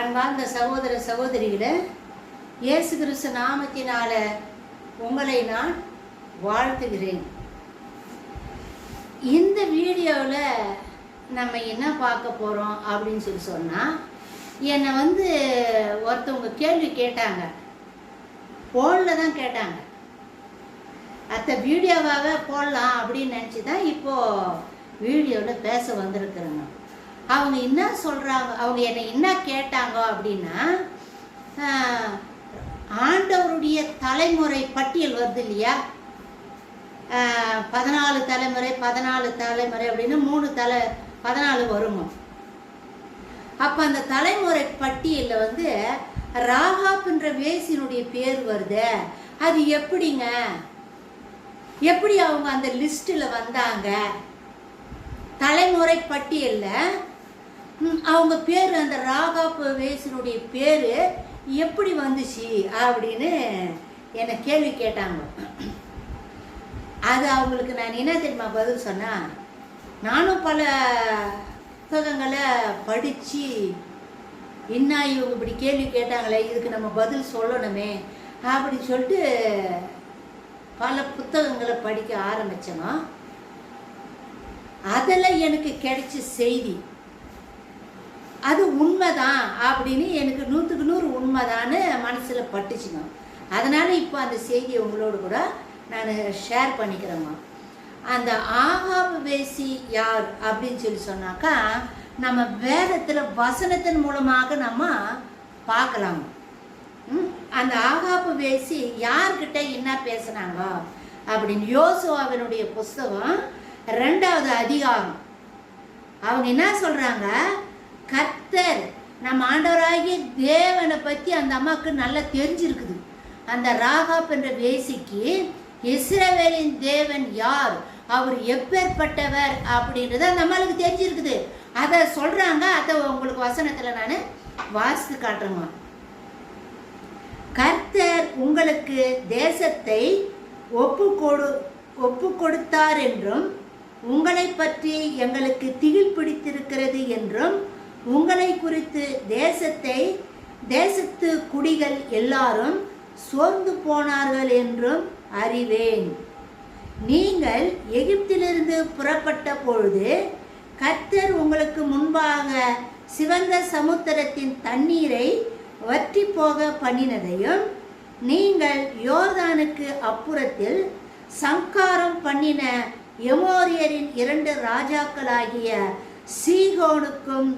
அன்பார்ந்த சகோதர சகோதரிகளை இயேசு கிறிஸ்து நாமத்தினால உங்களை நான் வாழ்த்துகிறேன். இந்த வீடியோவில் நம்ம என்ன பார்க்க போகிறோம் அப்படின்னு சொல்லி சொன்னால் என்னை வந்து ஒருத்தவங்க கேள்வி கேட்டாங்க. ஃபோனில் தான் கேட்டாங்க. அத்தை வீடியோவாக போடலாம் அப்படின்னு நினச்சி தான் இப்போது வீடியோவில் பேச வந்திருக்கிறேங்க அவங்க என்ன சொல்கிறாங்க அவங்க என்னை என்ன கேட்டாங்க அப்படின்னா ஆண்டவருடைய தலைமுறை பட்டியல் வருது இல்லையா? பதினாலு தலைமுறை பதினாலு தலைமுறை அப்படின்னு மூணு தலை பதினாலு வருங்க. அப்போ அந்த தலைமுறை பட்டியலில் வந்து ராகாப்ன்ற வேசினுடைய பேர் வருது. அது எப்படிங்க? எப்படி அவங்க அந்த லிஸ்ட்டில் வந்தாங்க? தலைமுறை பட்டியலில் அவங்க பேர் அந்த ராகா வேசனுடைய பேர் எப்படி வந்துச்சு அப்படின்னு என்னை கேள்வி கேட்டாங்க. அது அவங்களுக்கு நான் என்ன தெரியுமா பதில் சொன்னால் நானும் பல புத்தகங்களை படித்து என்ன இவங்க இப்படி கேள்வி கேட்டாங்களே இதுக்கு நம்ம பதில் சொல்லணுமே அப்படின்னு சொல்லிட்டு பல புத்தகங்களை படிக்க ஆரம்பித்தோம் அதில் எனக்கு கிடைச்ச செய்தி அது உண்மைதான் அப்படின்னு எனக்கு நூற்றுக்கு நூறு உண்மைதான்னு மனசில் பட்டுச்சுங்க. அதனால் இப்போ அந்த செய்தியை உங்களோடு கூட நான் ஷேர் பண்ணிக்கிறேம்மா. அந்த ஆகாப வேசி யார் அப்படின்னு சொல்லி சொன்னாக்கா நம்ம வேதத்தில் வசனத்தின் மூலமாக நம்ம பார்க்கலாம். ம், அந்த ஆகாப்பு வேசி யார்கிட்ட என்ன பேசுனாங்க அப்படின்னு யோசுவாவினுடைய புஸ்தகம் ரெண்டாவது அதிகாரம். அவங்க என்ன சொல்கிறாங்க கர்த்தர் நம்ம ஆண்டவராகிய தேவனை பற்றி அந்த அம்மாவுக்கு நல்லா தெரிஞ்சிருக்குது. அந்த ராகாப் என்ற வேசிக்கு இஸ்ரவேலின் தேவன் யார்? அவர் எப்பேற்பட்டவர் அப்படின்றது அந்த அம்மாளுக்கு தெரிஞ்சிருக்குது. அதை சொல்கிறாங்க அதை உங்களுக்கு வசனத்தில் நான் வாசித்து காட்டுறேங்க கர்த்தர் உங்களுக்கு தேசத்தை ஒப்பு கொடு ஒப்பு கொடுத்தார் என்றும் உங்களை பற்றி எங்களுக்கு திகில் பிடித்திருக்கிறது என்றும் உங்களை குறித்து தேசத்தை தேசத்து குடிகள் எல்லாரும் சோர்ந்து போனார்கள் என்றும் அறிவேன். நீங்கள் எகிப்திலிருந்து புறப்பட்ட பொழுது கத்தர் உங்களுக்கு முன்பாக சிவந்த சமுத்திரத்தின் தண்ணீரை வற்றி போக பண்ணினதையும் நீங்கள் யோர்தானுக்கு அப்புறத்தில் சங்காரம் பண்ணின எமோரியரின் இரண்டு ராஜாக்களாகிய சீகோனுக்கும்